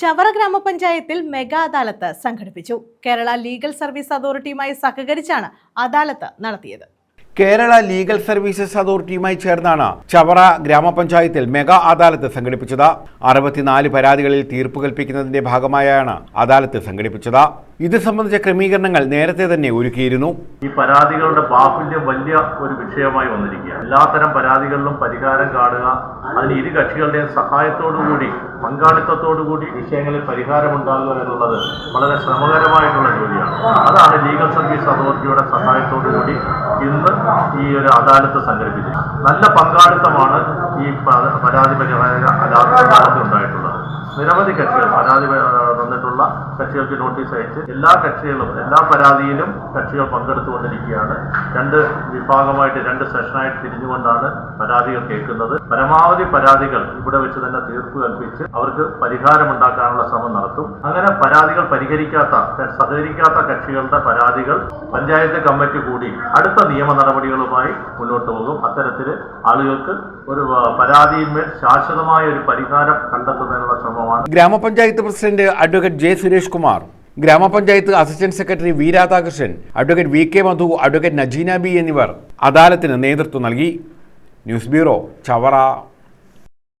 ചവറ ഗ്രാമപഞ്ചായത്തിൽ മെഗാ അദാലത്ത് സംഘടിപ്പിച്ചു. Kerala legal service അതോറിറ്റിയുമായി സഹകരിച്ചാണ് അദാലത്ത് നടത്തിയത്. കേരള ലീഗൽ സർവീസസ് അതോറിറ്റിയുമായി ചേർന്നാണ് ചവറ ഗ്രാമപഞ്ചായത്തിൽ മെഗാ അദാലത്ത് സംഘടിപ്പിച്ചത്. അറുപത്തിനാല് പരാതികളിൽ തീർപ്പ് കൽപ്പിക്കുന്നതിന്റെ ഭാഗമായാണ് അദാലത്ത് സംഘടിപ്പിച്ചത്. ഇത് സംബന്ധിച്ച ക്രമീകരണങ്ങൾ നേരത്തെ തന്നെ ഒരുക്കിയിരുന്നു. ഈ പരാതികളുടെ ബാഹുല്യം വലിയ ഒരു വിഷയമായി വന്നിരിക്കുക എല്ലാത്തരം പരാതികളിലും പരിഹാരം കാണുക അതിന് ഇരു കക്ഷികളുടെയും സഹായത്തോടുകൂടി പങ്കാളിത്തത്തോടുകൂടി വിഷയങ്ങളിൽ പരിഹാരമുണ്ടാകുക എന്നുള്ളത് വളരെ ശ്രമകരമായിട്ടുള്ള ജോലിയാണ്. അതാണ് ലീഗൽ സർവീസ് അതോറിറ്റിയുടെ സഹായത്തോടുകൂടി ഇന്ന് ഈ ഒരു അദാലത്ത് സംഘടിപ്പിച്ചു നല്ല പങ്കാളിത്തമാണ് ഈ പരാതി പരിഹാര അദാലത്ത് ഉണ്ടായിട്ടുള്ളത്. നിരവധി കക്ഷികൾ പരാതി വന്നിട്ടുള്ള കക്ഷികൾക്ക് നോട്ടീസ് അയച്ച് എല്ലാ കക്ഷികളും എല്ലാ പരാതിയിലും കക്ഷികൾ പങ്കെടുത്തുകൊണ്ടിരിക്കുകയാണ്. രണ്ട് വിഭാഗമായിട്ട് രണ്ട് സെഷനായിട്ട് തിരിഞ്ഞുകൊണ്ടാണ് പരാതികൾ കേൾക്കുന്നത്. പരമാവധി പരാതികൾ ഇവിടെ വെച്ച് തന്നെ തീർപ്പ് കൽപ്പിച്ച് അവർക്ക് പരിഹാരമുണ്ടാക്കാനുള്ള ശ്രമം നടത്തും. അങ്ങനെ പരാതികൾ പരിഹരിക്കാത്ത സഹകരിക്കാത്ത കക്ഷികളുടെ പരാതികൾ പഞ്ചായത്ത് കമ്മിറ്റി കൂടി അടുത്ത നിയമ നടപടികളുമായി മുന്നോട്ട് പോകും. അത്തരത്തിൽ ആളുകൾക്ക് ഒരു പരാതിയിന്മേൽ ശാശ്വതമായ ഒരു പരിഹാരം കണ്ടെത്തുന്നതിനുള്ള ഗ്രാമപഞ്ചായത്ത് president advocate J Suresh Kumar ഗ്രാമപഞ്ചായത്ത് assistant secretary V Radhakrishnan advocate V K Madhu advocate Najeena B എന്നിവർ അദാലത്തിന് നേതൃത്വം നൽകി. News bureau Chavara.